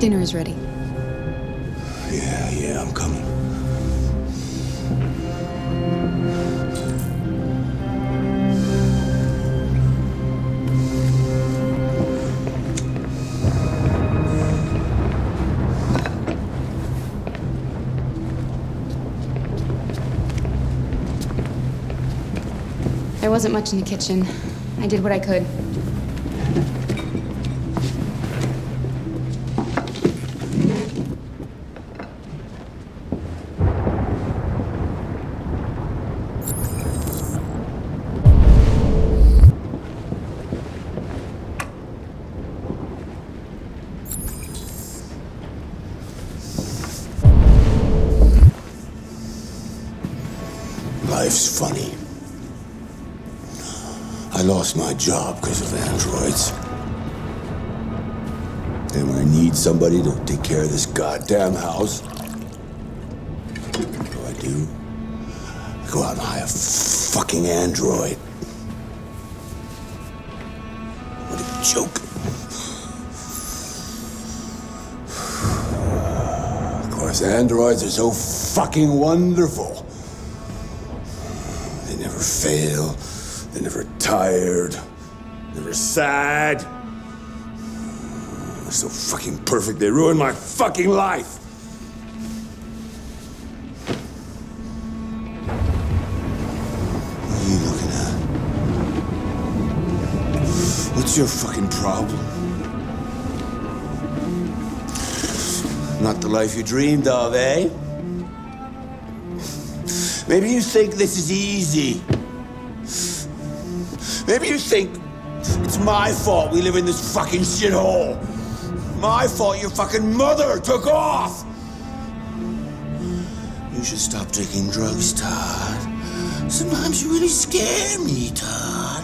Dinner is ready. Yeah, yeah, I'm coming. There wasn't much in the kitchen. I did what I could. Life's funny. I lost my job because of androids. And when I need somebody to take care of this goddamn house, what do I do? I go out and hire a fucking android. What a joke. Of course, androids are so fucking wonderful. They never fail. They're never tired. Never sad. They're so fucking perfect. They ruin my fucking life. What are you looking at? What's your fucking problem? Not the life you dreamed of, eh? Maybe you think this is easy. Maybe you think it's my fault we live in this fucking shithole. My fault your fucking mother took off. You should stop taking drugs, Todd. Sometimes you really scare me, Todd.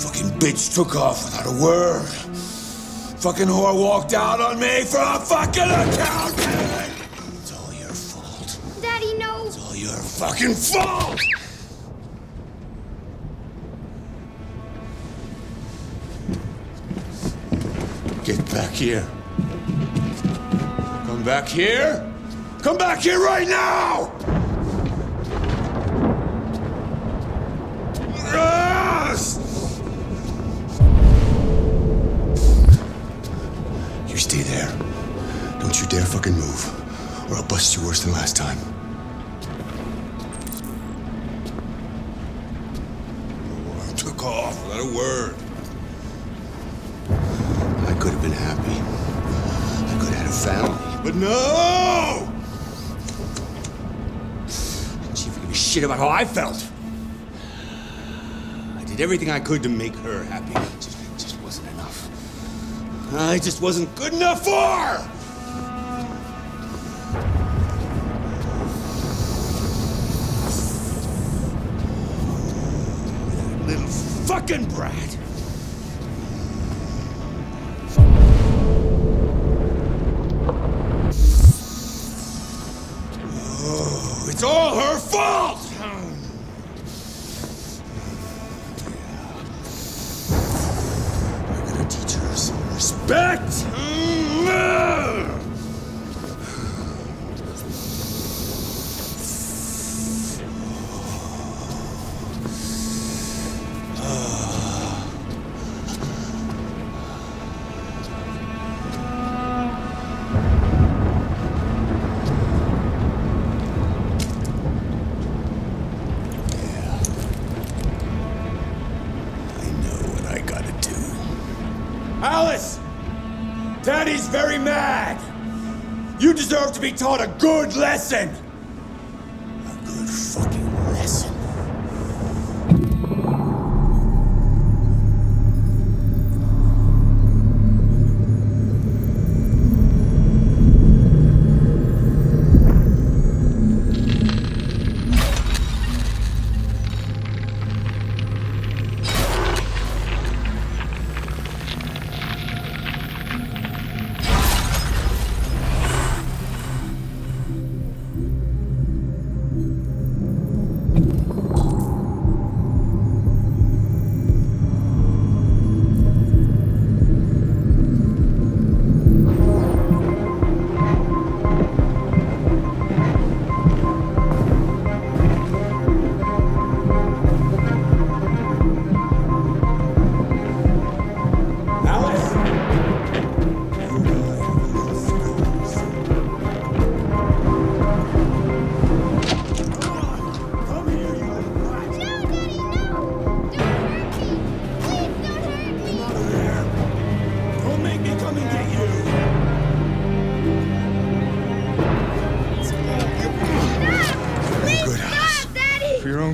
Fucking bitch took off without a word. Fucking whore walked out on me for a fucking accountant. Fucking fault. Get back here. Come back here. Come back here right now! You stay there. Don't you dare fucking move, or I'll bust you worse than last time. Off without a word. I could have been happy. I could have had a family. But no! Didn't she give a shit about how I felt? I did everything I could to make her happy. It just, it just wasn't enough. I just wasn't good enough for her! Little fucking brat! Oh, it's all her fault! Deserve to be taught a good lesson!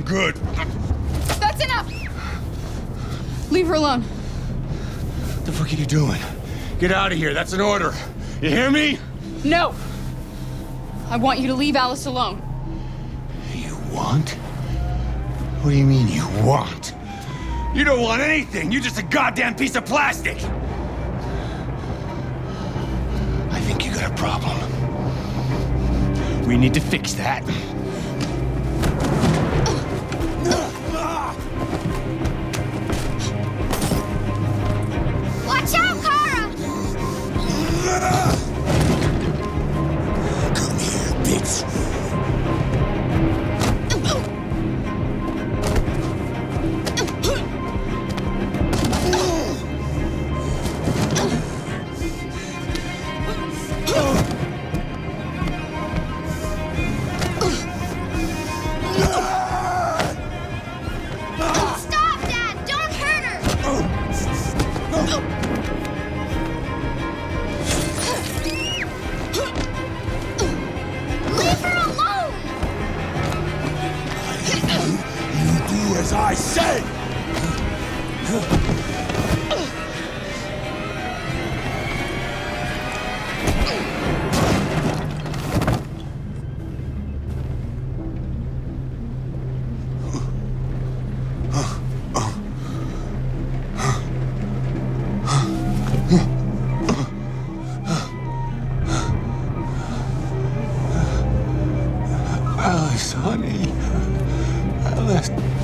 Good. That's enough! Leave her alone. What the fuck are you doing? Get out of here. That's an order. You hear me? No! I want you to leave Alice alone. You want? What do you mean you want? You don't want anything. You're just a goddamn piece of plastic. I think you got a problem. We need to fix that. podcast.